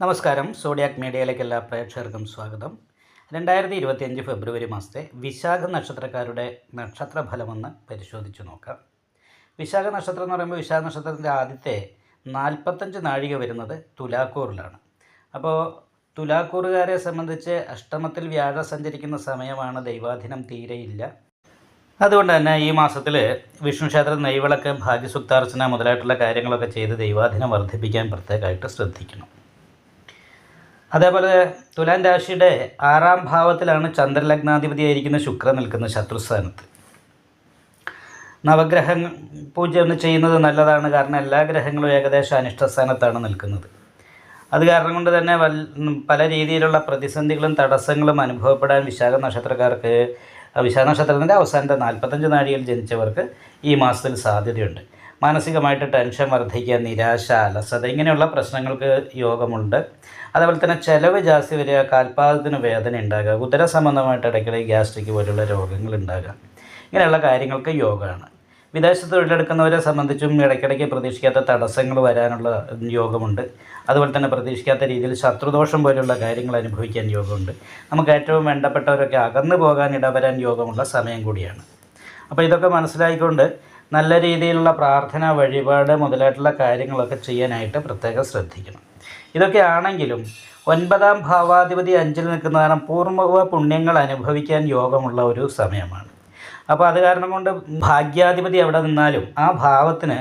നമസ്കാരം. സോഡിയാക് മീഡിയയിലേക്ക് എല്ലാ പ്രേക്ഷകർക്കും സ്വാഗതം. രണ്ടായിരത്തി ഇരുപത്തിയഞ്ച് ഫെബ്രുവരി മാസത്തെ വിശാഖ നക്ഷത്രക്കാരുടെ നക്ഷത്ര ഫലമെന്ന് പരിശോധിച്ചു നോക്കാം. വിശാഖ നക്ഷത്രം എന്ന് പറയുമ്പോൾ വിശാഖ നക്ഷത്രത്തിന്റെ ആദ്യത്തെ നാൽപ്പത്തഞ്ച് നാഴിക വരുന്നത് തുലാക്കൂറിലാണ്. അപ്പോൾ തുലാക്കൂറുകാരെ സംബന്ധിച്ച് അഷ്ടമത്തിൽ വ്യാഴ സഞ്ചരിക്കുന്ന സമയമാണ് ദൈവാധീനം തീരെയില്ല അതുകൊണ്ട് തന്നെ ഈ മാസത്തിൽ വിഷ്ണു ക്ഷേത്ര നെയ്വിളക്ക് ഭാഗ്യസുക്താർച്ചന മുതലായിട്ടുള്ള കാര്യങ്ങളൊക്കെ ചെയ്ത് ദൈവാധീനം വർദ്ധിപ്പിക്കാൻ പ്രത്യേകമായിട്ട് ശ്രദ്ധിക്കണം. അതേപോലെ തുലാൻ രാശിയുടെ ആറാം ഭാവത്തിലാണ് ചന്ദ്രലഗ്നാധിപതിയായിരിക്കുന്ന ശുക്രൻ നിൽക്കുന്നത് ശത്രുസ്ഥാനത്ത് നവഗ്രഹ പൂജ ഒന്ന് ചെയ്യുന്നത് നല്ലതാണ്. കാരണം എല്ലാ ഗ്രഹങ്ങളും ഏകദേശം അനിഷ്ടസ്ഥാനത്താണ് നിൽക്കുന്നത്. അത് കാരണം കൊണ്ട് തന്നെ പല രീതിയിലുള്ള പ്രതിസന്ധികളും തടസ്സങ്ങളും അനുഭവപ്പെടാൻ വിശാഖ നക്ഷത്രക്കാർക്ക് വിശാഖ നക്ഷത്രത്തിന്റെ അവസാനത്തെ നാൽപ്പത്തഞ്ച് നാഴികയിൽ ജനിച്ചവർക്ക് ഈ മാസത്തിൽ സാധ്യതയുണ്ട്. മാനസികമായിട്ട് ടെൻഷൻ വർദ്ധിക്കുക നിരാശ അലസത ഇങ്ങനെയുള്ള പ്രശ്നങ്ങൾക്ക് യോഗമുണ്ട്. അതേപോലെ തന്നെ ചിലവ് ജാസ്തി വരിക കാൽപാദത്തിന് വേദന ഉണ്ടാകുക ഉദര സംബന്ധമായിട്ട് ഇടയ്ക്കിടെ ഗ്യാസ്ട്രിക് പോലുള്ള രോഗങ്ങൾ ഉണ്ടാകുക. ഇങ്ങനെയുള്ള കാര്യങ്ങൾക്ക് യോഗമാണ്. വിദേശത്ത് തൊഴിലെടുക്കുന്നവരെ സംബന്ധിച്ചും ഇടയ്ക്കിടയ്ക്ക് പ്രതീക്ഷിക്കാത്ത തടസ്സങ്ങൾ വരാനുള്ള യോഗമുണ്ട്. അതുപോലെ തന്നെ പ്രതീക്ഷിക്കാത്ത രീതിയിൽ ശത്രുദോഷം പോലുള്ള കാര്യങ്ങൾ അനുഭവിക്കാൻ യോഗമുണ്ട്. നമുക്ക് ഏറ്റവും വേണ്ടപ്പെട്ടവരൊക്കെ അകന്നു പോകാൻ ഇടവരാൻ യോഗമുള്ള സമയം കൂടിയാണ്. അപ്പോൾ ഇതൊക്കെ മനസ്സിലായിക്കൊണ്ട് നല്ല രീതിയിലുള്ള പ്രാർത്ഥന വഴിപാട് മുതലായിട്ടുള്ള കാര്യങ്ങളൊക്കെ ചെയ്യാനായിട്ട് പ്രത്യേകം ശ്രദ്ധിക്കണം. ഇതൊക്കെ ആണെങ്കിലും ഒൻപതാം ഭാവാധിപതി അഞ്ചിൽ നിൽക്കുന്ന കാരണം പൂർണ പുണ്യങ്ങൾ അനുഭവിക്കാൻ യോഗമുള്ള ഒരു സമയമാണ്. അപ്പോൾ അത് കാരണം കൊണ്ട് ഭാഗ്യാധിപതി എവിടെ നിന്നാലും ആ ഭാവത്തിന്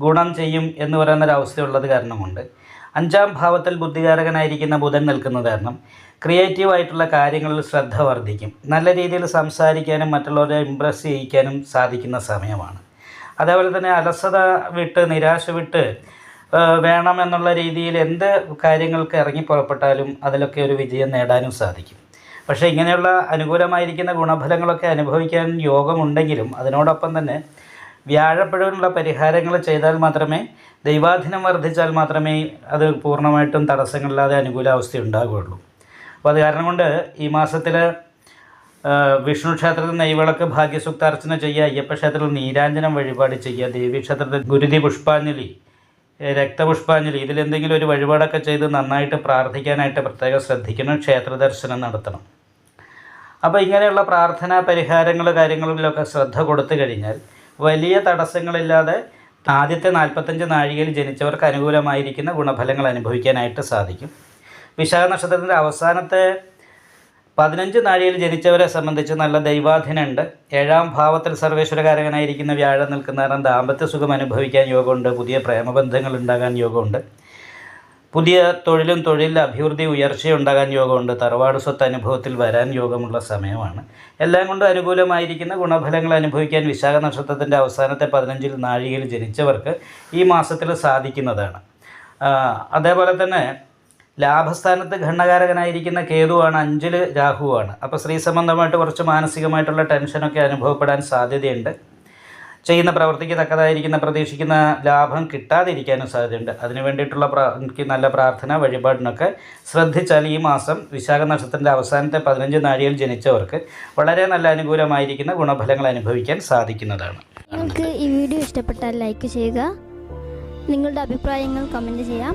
ഗുണം ചെയ്യും എന്ന് പറയുന്നൊരവസ്ഥയുള്ളത് കാരണം കൊണ്ട് അഞ്ചാം ഭാവത്തിൽ ബുദ്ധികാരകനായിരിക്കുന്ന ബുധൻ നിൽക്കുന്നത് കാരണം ക്രിയേറ്റീവ് ആയിട്ടുള്ള കാര്യങ്ങളിൽ ശ്രദ്ധ വർദ്ധിക്കും. നല്ല രീതിയിൽ സംസാരിക്കാനും മറ്റുള്ളവരെ ഇമ്പ്രസ് ചെയ്യിക്കാനും സാധിക്കുന്ന സമയമാണ്. അതേപോലെ തന്നെ അലസത വിട്ട് നിരാശ വിട്ട് വേണം വേണമെന്നുള്ള രീതിയിൽ എന്ത് കാര്യങ്ങൾക്ക് ഇറങ്ങി പുറപ്പെട്ടാലും അതിലൊക്കെ ഒരു വിജയം നേടാനും സാധിക്കും. പക്ഷേ ഇങ്ങനെയുള്ള അനുകൂലമായിരിക്കുന്ന ഗുണഫലങ്ങളൊക്കെ അനുഭവിക്കാൻ യോഗമുണ്ടെങ്കിലും അതിനോടൊപ്പം തന്നെ വ്യാഴപ്പഴമുള്ള പരിഹാരങ്ങൾ ചെയ്താൽ മാത്രമേ ദൈവാധീനം വർദ്ധിച്ചാൽ മാത്രമേ അത് പൂർണമായിട്ടും തടസ്സങ്ങളില്ലാതെ അനുകൂലാവസ്ഥ ഉണ്ടാകുകയുള്ളൂ. അപ്പോൾ അത് കാരണം കൊണ്ട് ഈ മാസത്തിൽ വിഷ്ണു ക്ഷേത്രത്തിൽ നെയ്വിളക്ക് ഭാഗ്യസുക്ത അർച്ചന ചെയ്യുക അയ്യപ്പ ക്ഷേത്രത്തിൽ നീരാഞ്ജനം വഴിപാട് ചെയ്യുക ദേവീക്ഷേത്രത്തിൽ ഗുരുതി പുഷ്പാഞ്ജലി രക്തപുഷ്പാഞ്ജലി ഇതിലെന്തെങ്കിലും ഒരു വഴിപാടൊക്കെ ചെയ്ത് നന്നായിട്ട് പ്രാർത്ഥിക്കാനായിട്ട് പ്രത്യേകം ശ്രദ്ധിക്കണം ക്ഷേത്ര ദർശനം നടത്തണം. അപ്പോൾ ഇങ്ങനെയുള്ള പ്രാർത്ഥനാ പരിഹാരങ്ങൾ കാര്യങ്ങളിലൊക്കെ ശ്രദ്ധ കൊടുത്തു കഴിഞ്ഞാൽ വലിയ തടസ്സങ്ങളില്ലാതെ ആദ്യത്തെ നാൽപ്പത്തഞ്ച് നാഴികയിൽ ജനിച്ചവർക്ക് അനുകൂലമായിരിക്കുന്ന ഗുണഫലങ്ങൾ അനുഭവിക്കാനായിട്ട് സാധിക്കും. വിശാഖ നക്ഷത്രത്തിന്റെ അവസാനത്തെ പതിനഞ്ച് നാഴിയിൽ ജനിച്ചവരെ സംബന്ധിച്ച് നല്ല ദൈവാധീനുണ്ട് ഏഴാം ഭാവത്തിൽ സർവേശ്വരകാരകനായിരിക്കുന്ന വ്യാഴം നിൽക്കുന്ന കാരണം ദാമ്പത്യ സുഖം അനുഭവിക്കാൻ യോഗമുണ്ട്. പുതിയ പ്രേമബന്ധങ്ങൾ ഉണ്ടാകാൻ യോഗമുണ്ട്. പുതിയ തൊഴിലും തൊഴിൽ അഭിവൃദ്ധി ഉയർച്ചയുണ്ടാകാൻ യോഗമുണ്ട്. തറവാട് സ്വത്ത് അനുഭവത്തിൽ വരാൻ യോഗമുള്ള സമയമാണ്. എല്ലാം കൊണ്ടും അനുകൂലമായിരിക്കുന്ന ഗുണഫലങ്ങൾ അനുഭവിക്കാൻ വിശാഖ നക്ഷത്രത്തിന്റെ അവസാനത്തെ പതിനഞ്ചിൽ നാഴികയിൽ ജനിച്ചവർക്ക് ഈ മാസത്തിൽ സാധിക്കുന്നതാണ്. അതേപോലെ തന്നെ ലാഭസ്ഥാനത്ത് ഘണ്ണകാരകനായിരിക്കുന്ന കേതുവാണ് അഞ്ചിൽ രാഹുവാണ്. അപ്പോൾ സ്ത്രീ സംബന്ധമായിട്ട് കുറച്ച് മാനസികമായിട്ടുള്ള ടെൻഷനൊക്കെ അനുഭവപ്പെടാൻ സാധ്യതയുണ്ട്. ചെയ്യുന്ന പ്രവൃത്തിക്ക് തക്കതായിരിക്കുന്ന പ്രതീക്ഷിക്കുന്ന ലാഭം കിട്ടാതിരിക്കാനും സാധ്യതയുണ്ട്. അതിനു വേണ്ടിയിട്ടുള്ള നല്ല പ്രാർത്ഥന വഴിപാടിനൊക്കെ ശ്രദ്ധിച്ചാൽ ഈ മാസം വിശാഖ നക്ഷത്രത്തിന്റെ അവസാനത്തെ പതിനഞ്ച് നാഴികയിൽ ജനിച്ചവർക്ക് വളരെ നല്ല അനുകൂലമായിരിക്കുന്ന ഗുണഫലങ്ങൾ അനുഭവിക്കാൻ സാധിക്കുന്നതാണ്. നിങ്ങൾക്ക് ഈ വീഡിയോ ഇഷ്ടപ്പെട്ടാൽ ലൈക്ക് ചെയ്യുക. നിങ്ങളുടെ അഭിപ്രായങ്ങൾ കമന്റ് ചെയ്യാം.